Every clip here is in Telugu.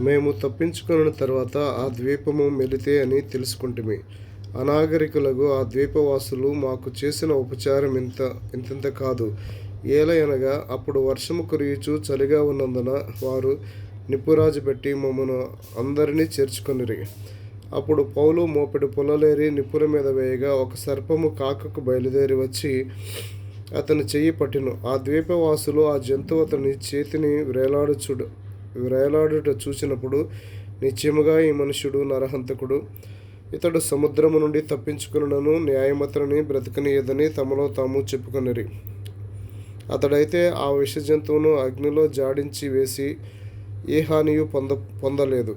మేము తప్పించుకున్న తర్వాత ఆ ద్వీపము మెలితే అని తెలుసుకుంటుమి. అనాగరికులకు ఆ ద్వీపవాసులు మాకు చేసిన ఉపచారం ఇంత ఇంతింత కాదు. ఏలయనగా అప్పుడు వర్షము కురియుచు చలిగా ఉన్నందున వారు నిప్పురాజు పెట్టి మమ్మను అందరినీ చేర్చుకొనిరి. అప్పుడు పౌలు మోపెడు పొలలేరి నిప్పుల మీద వేయగా ఒక సర్పము కాకకు బయలుదేరి వచ్చి అతని చెయ్యి పట్టిను. ఆ ద్వీపవాసులు ఆ జంతువు అతని చేతిని వేలాడుచుడు వ్రేలాడుట చూసినప్పుడు నిశ్చయముగా ఈ మనుషుడు నరహంతకుడు. ఇతడు సముద్రము నుండి తప్పించుకున్నను న్యాయమతని బ్రతకనీయదని తమలో తాము చెప్పుకొనిరి. అతడైతే ఆ విష జంతువును అగ్నిలో జాడించి వేసి ఏ హానియు పొంద పొందలేదు.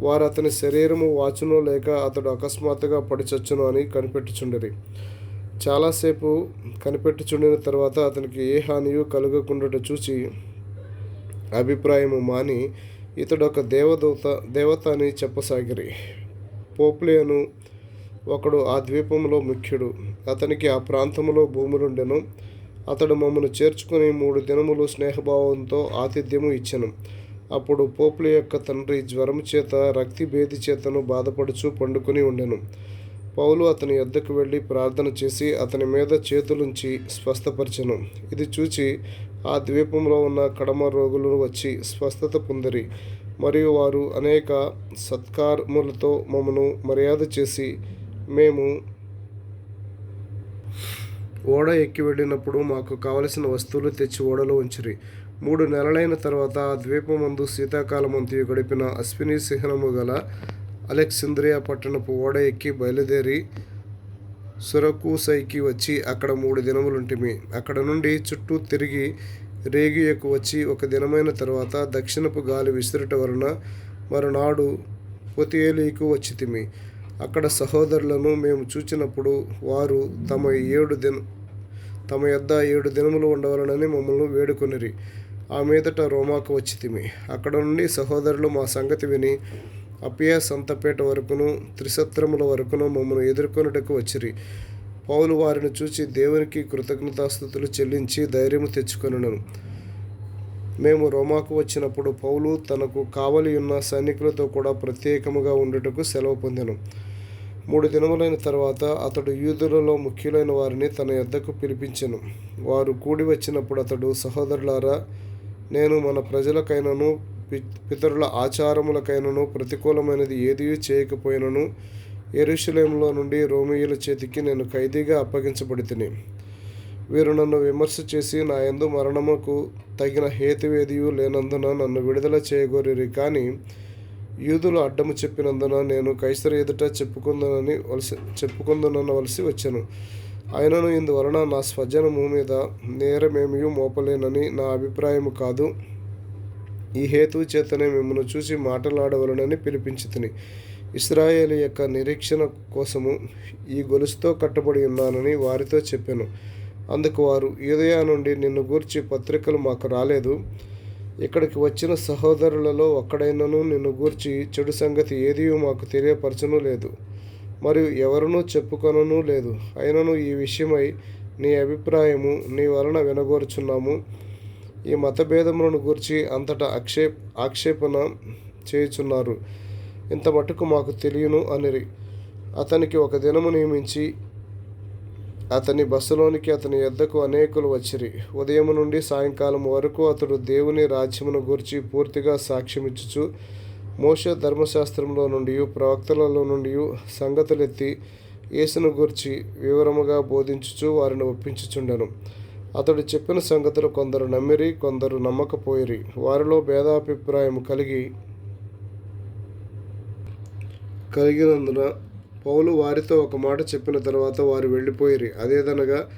వారు అతని శరీరము వాచునో లేక అతడు అకస్మాత్తుగా పడిచచ్చును అని కనిపెట్టుచుండిరి. చాలాసేపు కనిపెట్టుచుండిన తర్వాత అతనికి ఏ హానియు కలగకుండా చూచి అభిప్రాయము మాని ఇతడు ఒక దేవదూత దేవత అని చెప్పసాగిరి. పోప్లియను ఒకడు ఆ ద్వీపంలో ముఖ్యుడు. అతనికి ఆ ప్రాంతంలో భూములుండెను. అతడు మమ్మను చేర్చుకుని మూడు దినములు స్నేహభావంతో ఆతిథ్యము ఇచ్చెను. అప్పుడు పోపుల యొక్క తండ్రి జ్వరం చేత రక్తి భేది చేతను బాధపడుచు పండుకొని ఉండెను. పౌలు అతని యొద్దకు వెళ్ళి ప్రార్థన చేసి అతని మీద చేతులుంచి స్వస్థపరిచెను. ఇది చూచి ఆ ద్వీపంలో ఉన్న కడమ రోగులు వచ్చి స్వస్థత పొందిరి. మరియు వారు అనేక సత్కారములతో మమ్మను మర్యాద చేసి మేము ఓడ ఎక్కి వెళ్ళినప్పుడు మాకు కావలసిన వస్తువులు తెచ్చి ఓడలో ఉంచిరి. మూడు నెలలైన తర్వాత ఆ ద్వీపమందు శీతాకాలమంతయు గడిపిన అశ్విని సిహ్నము గల అలెక్సింద్రియా పట్టణపు ఓడ ఎక్కి బయలుదేరి సురకూసైకి వచ్చి అక్కడ మూడు దినములుంటిమి. అక్కడ నుండి చుట్టూ తిరిగి రేగియకు వచ్చి ఒక దినమైన తర్వాత దక్షిణపు గాలి విసురుట వలన మరునాడు పొతియేలీకు వచ్చితిమి. అక్కడ సహోదరులను మేము చూచినప్పుడు వారు తమ ఏడు దిన తమ యొద్ద ఏడు దినములు ఉండవలనని మమ్మల్ని వేడుకొనిరి. ఆ మీదట రోమాకు వచ్చితిమి. అక్కడ నుండి సహోదరులు మా సంగతి విని అపియా సంతపేట వరకును త్రిసత్రముల వరకును మమ్మల్ని ఎదుర్కొనుటకు వచ్చిరి. పౌలు వారిని చూచి దేవునికి కృతజ్ఞతాస్థుతులు చెల్లించి ధైర్యము తెచ్చుకొనను. మేము రోమాకు వచ్చినప్పుడు పౌలు తనకు కావలి ఉన్న సైనికులతో కూడా ప్రత్యేకముగా ఉండుటకు సెలవు పొందెను. మూడు దినములైన తర్వాత అతడు యూదులలో ముఖ్యులైన వారిని తన యొద్దకు పిలిపించెను. వారు కూడి వచ్చినప్పుడు అతడు సహోదరులారా నేను మన ప్రజలకైనను పితరుల ఆచారములకైనను ప్రతికూలమైనది ఏదీ చేయకపోయినను ఎరుషులేంలో నుండి రోమియోల చేతికి నేను ఖైదీగా అప్పగించబడి వీరు నన్ను విమర్శ చేసి నా యందు మరణముకు తగిన హేతువేదియు లేనందున నన్ను విడుదల చేయగోరిరి. కానీ యూదులు అడ్డము చెప్పినందున నేను కైసరు ఎదుట చెప్పుకుందనని వలసి చెప్పుకుందనవలసి వచ్చాను. అయినను ఇందువలన నా స్వజనము మీద నేరమేమీ మోపలేనని నా అభిప్రాయము కాదు. ఈ హేతు చేతనే మిమ్మల్ని చూసి మాట్లాడవలనని పిలిపించి తిని ఇస్రాయేల్ యొక్క నిరీక్షణ కోసము ఈ గొలుసుతో కట్టబడి ఉన్నానని వారితో చెప్పాను. అందుకు వారు యూదయ నుండి నిన్ను గూర్చి పత్రికలు మాకు రాలేదు. ఇక్కడికి వచ్చిన సహోదరులలో ఒక్కడైనను నిన్ను గూర్చి చెడు సంగతి ఏదీ మాకు తెలియపరచను లేదు. మరియు ఎవరునూ చెప్పుకొనను లేదు. అయినను ఈ విషయమై నీ అభిప్రాయము నీ వలన వినగోరుచున్నాము. ఈ మతభేదములను గూర్చి అంతటా ఆక్షేప్ ఆక్షేపణ చేయుచున్నారు. ఇంత మటుకు మాకు తెలియను అనిరి. అతనికి ఒక దినము నియమించి అతని బస్సులోనికి అతని యొద్దకు అనేకులు వచ్చిరి. ఉదయం నుండి సాయంకాలం వరకు అతడు దేవుని రాజ్యమును గూర్చి పూర్తిగా సాక్ష్యమిచ్చుచు మోష ధర్మశాస్త్రంలో నుండి ప్రవక్తలలో నుండి సంగతులెత్తి యేసును గూర్చి వివరముగా బోధించుచు వారిని ఒప్పించుచుండెను. అతడు చెప్పిన సంగతులు కొందరు నమ్మిరి కొందరు నమ్మకపోయిరి. వారిలో భేదాభిప్రాయం కలిగి కలిగినందున పౌలు వారితో ఒక మాట చెప్పిన తర్వాత వారు వెళ్ళిపోయిరి. అదేదనగా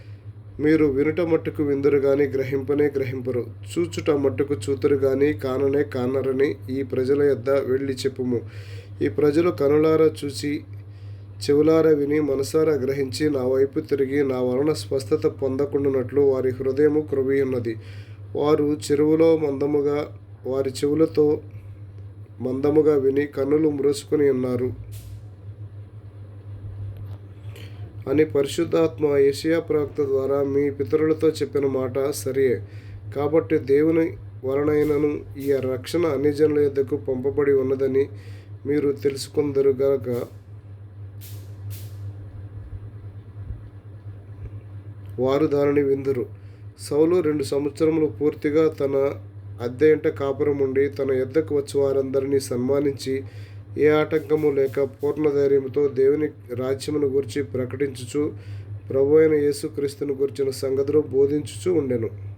మీరు వినుట మట్టుకు విందురు కానీ గ్రహింపనే గ్రహింపరు. చూచుట మట్టుకు చూతురు కానీ కాననే కానరని ఈ ప్రజల యొద్ద వెళ్ళి చెప్పుము. ఈ ప్రజలు కనులారా చూసి చెవులారా విని మనసారా గ్రహించి నా వైపు తిరిగి నా వలన స్వస్థత పొందకుండానట్లు వారి హృదయము క్రొవి ఉన్నది వారు చెరువులో మందముగా వారి చెవులతో మందముగా విని కన్నులు మురుసుకుని ఉన్నారు. అని పరిశుద్ధాత్మ ఏషియా ప్రవక్త ద్వారా మీ పితరులతో చెప్పిన మాట సరియే. కాబట్టి దేవుని వలనైనను ఈ రక్షణ అన్ని జనుల యొద్దకు పంపబడి ఉన్నదని మీరు తెలుసుకుందరు గనక వారు దానిని విందురు. సౌలు రెండు సంవత్సరములు పూర్తిగా తన అద్దె ఇంట కాపురం ఉండి తన యొద్దకు వచ్చి వారందరినీ సన్మానించి ఏ ఆటంకము లేక పూర్ణ ధైర్యంతో దేవుని రాజ్యమును గురించి ప్రకటించుచు ప్రభు అయిన యేసుక్రీస్తును గురించిన సంగతులు బోధించుచు ఉండెను.